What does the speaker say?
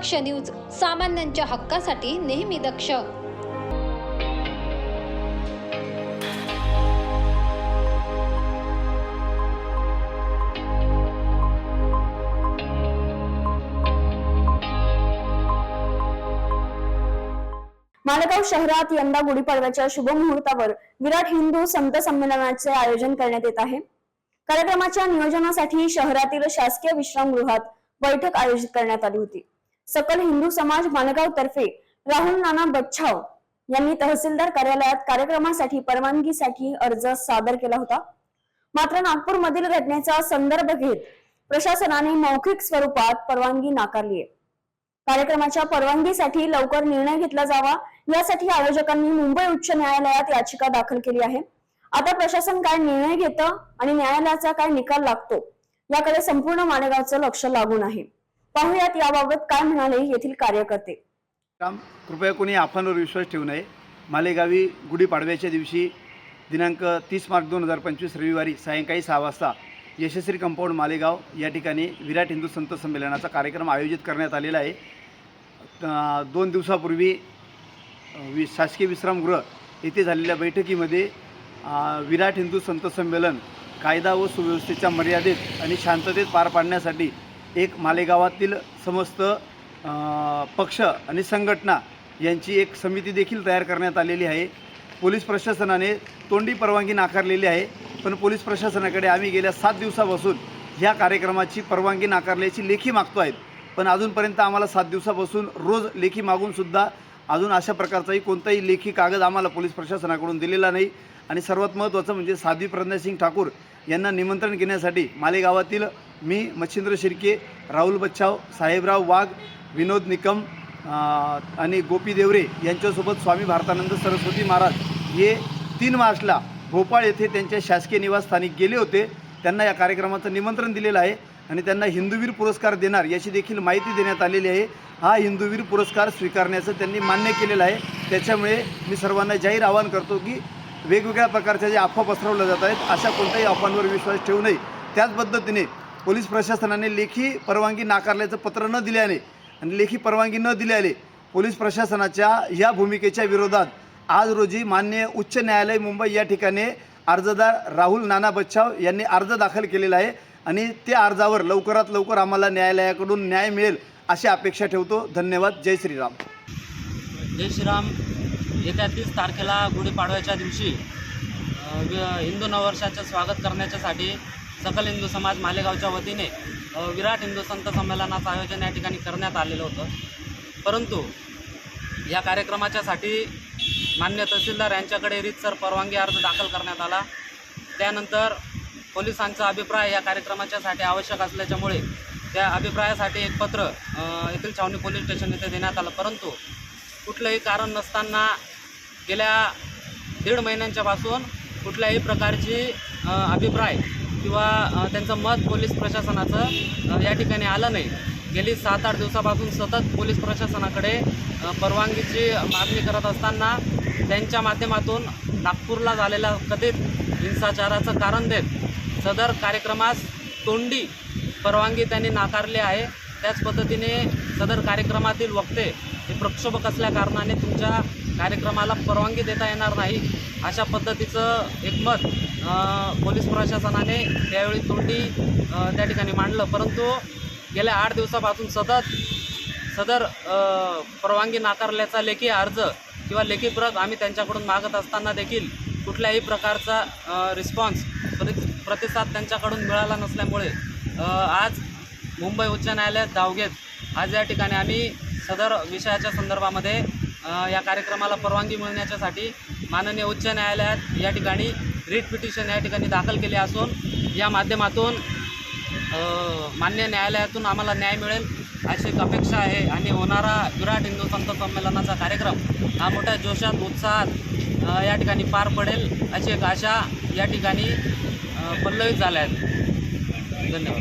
दक्ष news सामान्यांच्या हक्कासाठी नेहमी दक्ष. मालेगाव शहरात यंदा गुढीपाडव्याच्या शुभमुहूर्तावर विराट हिंदू संत संमेलनाचे आयोजन करण्यात येत आहे. कार्यक्रमाच्या नियोजनासाठी शहरातील शासकीय विश्रामगृहात बैठक आयोजित करण्यात आली होती. सकल हिंदू समाज माणगाव तर्फे राहुल नाना बच्छाव यांनी तहसीलदार कार्यालयात कार्यक्रमासाठी परवानगीसाठी अर्ज सादर केला होता. मात्र नागपूरमधील घटनेचा संदर्भ घेत प्रशासनाने मौखिक स्वरूपात परवानगी नाकारली आहे. कार्यक्रमाच्या परवानगीसाठी लवकर निर्णय घेतला जावा यासाठी आयोजकांनी मुंबई उच्च न्यायालयात याचिका दाखल केली आहे. आता प्रशासन काय निर्णय घेतं आणि न्यायालयाचा काय निकाल लागतो याकडे संपूर्ण मालेगावचं लक्ष लागून आहे. पाहुयात याबाबत काय म्हणाले येथील कार्यकर्ते. काम कृपया कोणी अफवांवर विश्वास ठेवू नये. मालेगावी गुढीपाडव्याच्या दिवशी दिनांक तीस मार्च दोन हजार पंचवीस रविवारी सायंकाळी सहा वाजता यशस्वी कंपाऊंड मालेगाव या ठिकाणी विराट हिंदू संत संमेलनाचा कार्यक्रम आयोजित करण्यात आलेला आहे. दोन दिवसापूर्वी वि शासकीय विश्रामगृह येथे झालेल्या बैठकीमध्ये विराट हिंदू संत संमेलन कायदा व सुव्यवस्थेच्या मर्यादेत आणि शांततेत पार पाडण्यासाठी एक मालेगावातील समस्त पक्ष आणि संघटना यांची एक समिती देखील तयार करण्यात आलेली आहे. पोलीस प्रशासनाने तोंडी परवानगी नाकारलेली आहे. पण पोलीस प्रशासनाकडे आम्ही गेल्या सात दिवसापासून ह्या कार्यक्रमाची परवानगी नाकारल्याची लेखी मागतो आहेत. पण अजूनपर्यंत आम्हाला सात दिवसापासून रोज लेखी मागूनसुद्धा अजून अशा प्रकारचाही कोणताही लेखी कागद आम्हाला पोलीस प्रशासनाकडून दिलेला नाही. आणि सर्वात महत्त्वाचं म्हणजे साध्वी प्रज्ञासिंग ठाकूर यांना निमंत्रण घेण्यासाठी मालेगावातील मी मच्छिंद्र शिर्के राहुल बच्चाव साहेबराव वाघ विनोद निकम आणि गोपी देवरे यांच्यासोबत स्वामी भारतानंद सरस्वती महाराज हे तीन मार्चला भोपाळ येथे त्यांच्या शासकीय निवासस्थानी गेले होते. त्यांना या कार्यक्रमाचं निमंत्रण दिलेलं आहे आणि त्यांना हिंदूवीर पुरस्कार देणार याची देखील माहिती देण्यात आलेली आहे. हा हिंदूवीर पुरस्कार स्वीकारण्याचं त्यांनी मान्य केलेलं आहे. त्याच्यामुळे मी सर्वांना जाहीर आवाहन करतो की वेगवेगळ्या प्रकारच्या जे अफवा पसरवल्या जात आहेत अशा कोणत्याही अफवांवर विश्वास ठेवू नये. त्याच पद्धतीने पोलीस प्रशासनाने लेखी परवानगी नाकारल्याचं पत्र न दिल्याने आणि लेखी परवानगी न दिल्याने पोलीस प्रशासनाच्या या भूमिकेच्या विरोधात आज रोजी मान्य उच्च न्यायालय मुंबई या ठिकाणी अर्जदार राहुल नाना बच्छाव यांनी अर्ज दाखल केलेला आहे आणि त्या अर्जावर लवकरात लवकर आम्हाला न्यायालयाकडून न्याय मिळेल अशी अपेक्षा ठेवतो. धन्यवाद. जय श्रीराम. जय श्रीराम. येत्या तीस तारखेला गुढीपाडव्याच्या दिवशी हिंदू नववर्षाचं स्वागत करण्याच्यासाठी सकल हिंदू समाज मालेगावच्या वतीने विराट हिंदू संत संमेलनाचं आयोजन या ठिकाणी करण्यात आलेलं होतं. परंतु या कार्यक्रमाच्यासाठी मान्य तहसीलदार यांच्याकडे रीतसर परवानगी अर्ज दाखल करण्यात आला. त्यानंतर पोलिसांचा अभिप्राय या कार्यक्रमाच्यासाठी आवश्यक असल्याच्यामुळे त्या अभिप्रायासाठी एक पत्र येथील छावणी पोलीस स्टेशन येथे देण्यात आलं. परंतु कुठलंही कारण नसताना गेल्या दीड महिन्यांच्यापासून कुठल्याही प्रकारची अभिप्राय किंवा त्यांचं मत पोलीस प्रशासनाचं या ठिकाणी आलं नाही. गेली सात आठ दिवसापासून सतत पोलीस प्रशासनाकडे परवानगीची मागणी करत असताना त्यांच्या माध्यमातून नागपूरला झालेल्या कथित हिंसाचाराचं कारण देत सदर कार्यक्रमास तोंडी परवानगी त्यांनी नाकारली आहे. त्याच पद्धतीने सदर कार्यक्रमातील वक्ते हे प्रक्षोभक असल्या कारणाने तुमच्या कार्यक्रमाला परवानगी देता येणार नाही अशा पद्धतीचं एक मत पोलीस प्रशासनाने त्यावेळी तोंडी त्या ठिकाणी मांडलं. परंतु गेल्या आठ दिवसापासून सतत सदर परवानगी नाकारल्याचा लेखी अर्ज किंवा लेखी प्रत आम्ही त्यांच्याकडून मागत असताना देखील कुठल्याही प्रकारचा रिस्पॉन्स प्रति प्रतिसाद त्यांच्याकडून मिळाला नसल्यामुळे आज मुंबई उच्च न्यायालयात धाव घेत आज या ठिकाणी आम्ही सदर विषयाच्या संदर्भामध्ये या कार्यक्रमाला परवानगी मिळण्याच्यासाठी माननीय उच्च न्यायालयात या ठिकाणी रिट पिटिशन या ठिकाणी दाखल केले असून या माध्यमातून मान्य न्यायालयातून आम्हाला न्याय मिळेल अशी एक अपेक्षा आहे आणि होणारा विराट हिंदू संत संमेलनाचा कार्यक्रम हा मोठ्या जोशात उत्साहात या ठिकाणी पार पडेल अशी एक आशा या ठिकाणी पल्लवित झाल्या आहेत धन्यवाद.